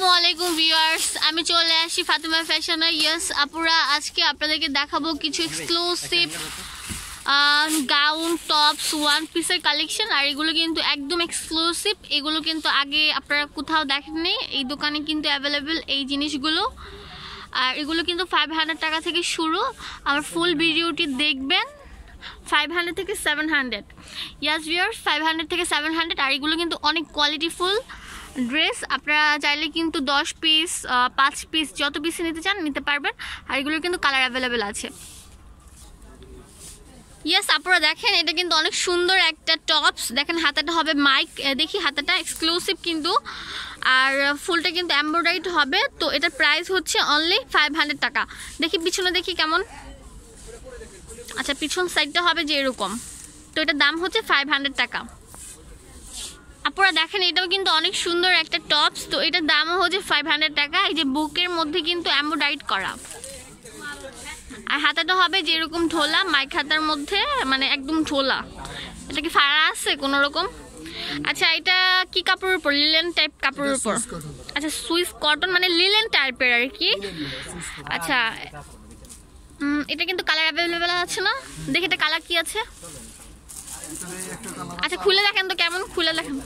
আসসালামু আলাইকুম ভিউয়ার্স, আমি চলে আসি ফাতিমা ফ্যাশনে। ইয়েস আপুরা, আজকে আপনাদেরকে দেখাবো কিছু এক্সক্লুসিভ গাউন টপস ওয়ান পিসের কালেকশন আর এগুলো কিন্তু একদম এক্সক্লুসিভ এগুলো কিন্তু আগে আপনারা কোথাও দেখেননি, এই দোকানে কিন্তু অ্যাভেলেবেল এই জিনিসগুলো। আর এগুলো কিন্তু ফাইভ হান্ড্রেড টাকা থেকে শুরু। আমার ফুল ভিডিওটি দেখবেন ফাইভ হান্ড্রেড থেকে সেভেন হান্ড্রেড ইয়াস ভিউয়ার্স ফাইভ হান্ড্রেড থেকে সেভেন হান্ড্রেড আর এগুলো কিন্তু অনেক কোয়ালিটিফুল ড্রেস, আপনারা চাইলে কিন্তু দশ পিস পাঁচ পিস যত পিস নিতে চান নিতে পারবেন। আর এগুলো কিন্তু কালার অ্যাভেলেবেল আছে। ইয়েস আপনারা দেখেন, এটা কিন্তু অনেক সুন্দর একটা টপস দেখেন, হাতাটা হবে মাইক দেখি হাতাটা এক্সক্লুসিভ কিন্তু। আর ফুলটা কিন্তু এমব্রয়ডারিড হবে, তো এটার প্রাইস হচ্ছে অনলি ফাইভ টাকা। দেখি পিছনে দেখি কেমন। আচ্ছা পিছন সাইডটা হবে যে এরকম তো এটার দাম হচ্ছে ফাইভ টাকা। আপনারা দেখেন এটাও কিন্তু অনেক সুন্দর একটা টপস তো এটার দামও হচ্ছে ফাইভ হান্ড্রেড টাকা। এই যে বুকের মধ্যে কিন্তু এমব্রয়ডারিড করা। আর হাতাটা হবে যেরকম ঢোলা মাইক হাতার মধ্যে মানে একদম ঢোলা এটা কি ফাড়া আছে কোনো রকম? আচ্ছা এটা কি কাপড়ের উপর? লিলেন টাইপ কাপড়ের উপর? আচ্ছা সুইস কটন মানে লিলেন টাইপের আর কি। আচ্ছা এটা কিন্তু কালার অ্যাভেলেবেল আছে না? দেখি এটা কালার কি আছে? আচ্ছা খুলে দেখেন তো কেমন, খুলে দেখেন।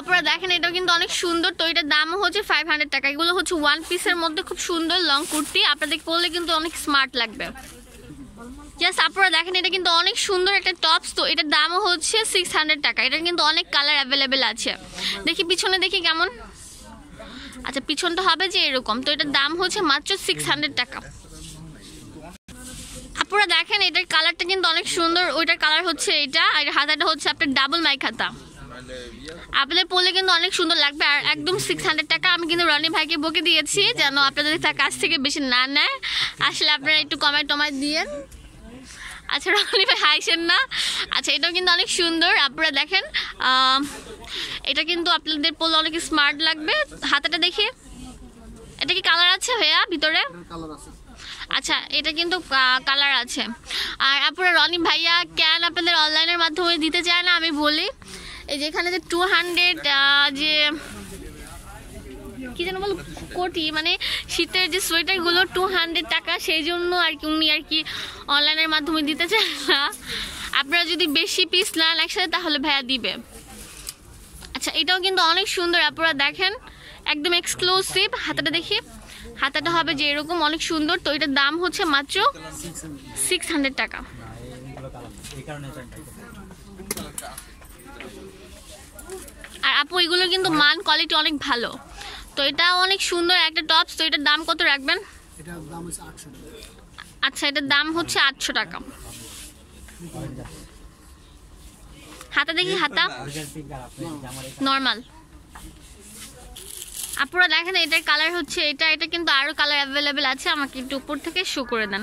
আপনারা দেখেন, এটাও কিন্তু অনেক সুন্দর। তো এটার দামও হচ্ছে ফাইভ হান্ড্রেড টাকা। এগুলো হচ্ছে ওয়ান পিসের মধ্যে খুব সুন্দর লং কুর্তি। কিন্তু অনেক স্মার্ট লাগবে। জাস্ট আপনারা দেখেন, এটা কিন্তু অনেক সুন্দর একটা টপস তো এটার দামও হচ্ছে সিক্স হান্ড্রেড টাকা। এটার কিন্তু অনেক কালার অ্যাভেলেবেল আছে। দেখি পিছনে দেখি কেমন। আচ্ছা পিছনটা হবে যে এরকম। তো এটার দাম হচ্ছে মাত্র সিক্স হান্ড্রেড টাকা। আপনারা দেখেন, এটার কালারটা কিন্তু অনেক সুন্দর। ওইটার কালার হচ্ছে এটা, আর হাতাটা হচ্ছে আপনার ডাবল মাইক হাতা। আপনাদের পড়লে কিন্তু অনেক সুন্দর লাগবে, আর একদম সিক্স হান্ড্রেড টাকা আমি কিন্তু রনি ভাইকে বকে দিয়েছি, যেন আপনাদের তার কাছ থেকে বেশি না নেয়। আসলে আপনারা একটু কমাই টমাই দিয়েন। আচ্ছা রনি ভাই হাইছেন না। আচ্ছা এটাও কিন্তু অনেক সুন্দর। আপনারা দেখেন এটা কিন্তু আপনাদের পরলে অনেক স্মার্ট লাগবে। হাতাটা দেখে। এটা কি কালার আছে ভাইয়া ভিতরে? কালার আছে। আচ্ছা এটা কিন্তু কালার আছে। আর আপনারা রনি ভাইয়া ক্যান আপনাদের অনলাইনের মাধ্যমে দিতে চায় না? আমি বলি এই যে এখানে যে টু হান্ড্রেড যে কি যেন বল কোটি মানে শীতের যে সোয়েটারগুলো টু হান্ড্রেড টাকা সেই জন্য আর কি উনি আর কি অনলাইনের মাধ্যমে দিতে চায় না। আপনারা যদি বেশি পিস নেন একসাথে তাহলে ভাইয়া দিবে। আচ্ছা এটাও কিন্তু অনেক সুন্দর আপনারা দেখেন। একদম এক্সক্লুসিভ হাতাটা দেখি। হাতাটা হবে যে এরকম অনেক সুন্দর। তো এটার দাম হচ্ছে মাত্র সিক্স হান্ড্রেড টাকা। আর আপু এগুলো কিন্তু মান কোয়ালিটি অনেক ভালো। তো এটা অনেক সুন্দর একটা টপস তো এটার দাম কত রাখবেন? আচ্ছা এটার দাম হচ্ছে আটশো টাকা। হাতা দেখি হাতা? নর্মাল আপনারা দেখেন এটার কালার হচ্ছে এটা এটা কিন্তু আরও কালার অ্যাভেলেবেল আছে, আমাকে একটু উপর থেকে শো করে দেন।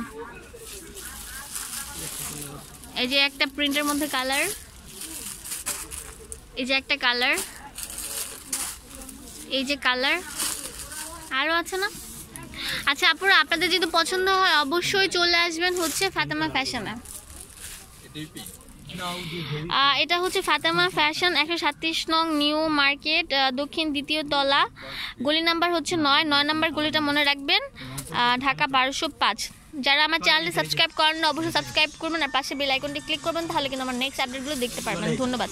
এই যে একটা প্রিন্টের মধ্যে কালার এই যে একটা কালার এই যে কালার আরও আছে না? আচ্ছা আপনারা আপনাদের যদি পছন্দ হয়, অবশ্যই চলে আসবেন হচ্ছে ফাতেমা ফ্যাশনে। এটা হচ্ছে ফাতেমা ফ্যাশন, একশো সাতত্রিশ নং নিউ মার্কেট দক্ষিণ দ্বিতীয় তলা। গলি নাম্বার হচ্ছে নয় নয় নাম্বার গলিটা মনে রাখবেন ঢাকা বারোশো পাঁচ। যারা আমার চ্যানেলটি সাবস্ক্রাইব করেন অবশ্যই সাবস্ক্রাইব করবেন, আর পাশে বেল আইকনটি ক্লিক করবেন, তাহলে কিন্তু আমার নেক্সট আপডেটগুলো দেখতে পারবেন। ধন্যবাদ।